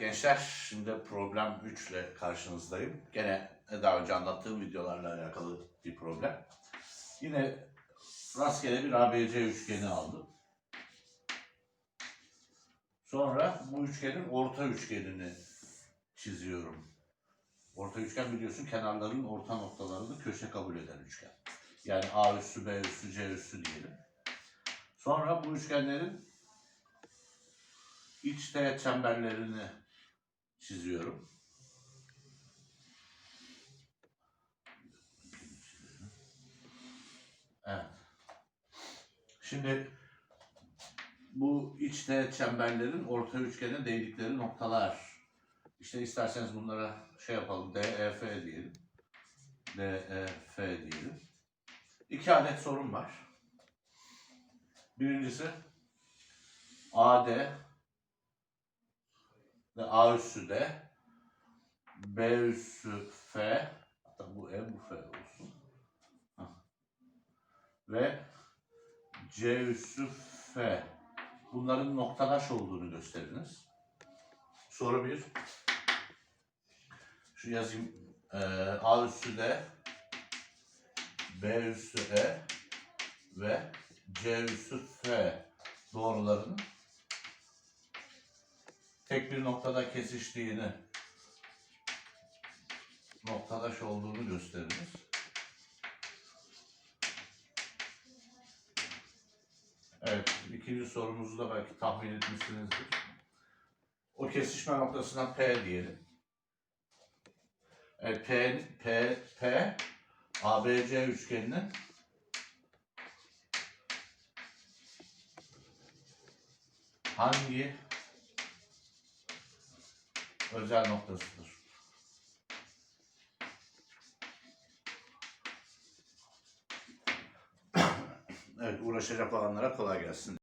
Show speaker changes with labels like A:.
A: Evet gençler, şimdi problem 3 ile karşınızdayım. Gene daha önce anlattığım videolarla alakalı bir problem. Yine rastgele bir ABC üçgeni aldım. Sonra bu üçgenin orta üçgenini çiziyorum. Orta üçgen biliyorsun kenarların orta noktalarını köşe kabul eden üçgen. Yani A üssü, B üssü, C üssü diyelim. Sonra bu üçgenlerin iç teğet çemberlerini çiziyorum. Evet. Şimdi bu iç teğet çemberlerin orta üçgene değdikleri noktalar. İşte isterseniz bunlara şey yapalım. DEF diyelim. DEF diyelim. İki adet sorun var. Birincisi AD A üssü D, B üssü F, hatta bu E bu F olsun. Ve C üssü F. Bunların noktadaş olduğunu gösteriniz. Soru bir. Şu yazayım. Ee, A üssü D, B üssü E ve C üssü F doğrularının tek bir noktada kesiştiğini, noktadaş olduğunu gösteriniz. Evet, ikinci sorumuzu da belki tahmin etmişsinizdir. O kesişme noktasına P diyelim. Evet, P, P, P, ABC üçgeninin hangi özel noktasıdır? Evet, uğraşacak olanlara kolay gelsin.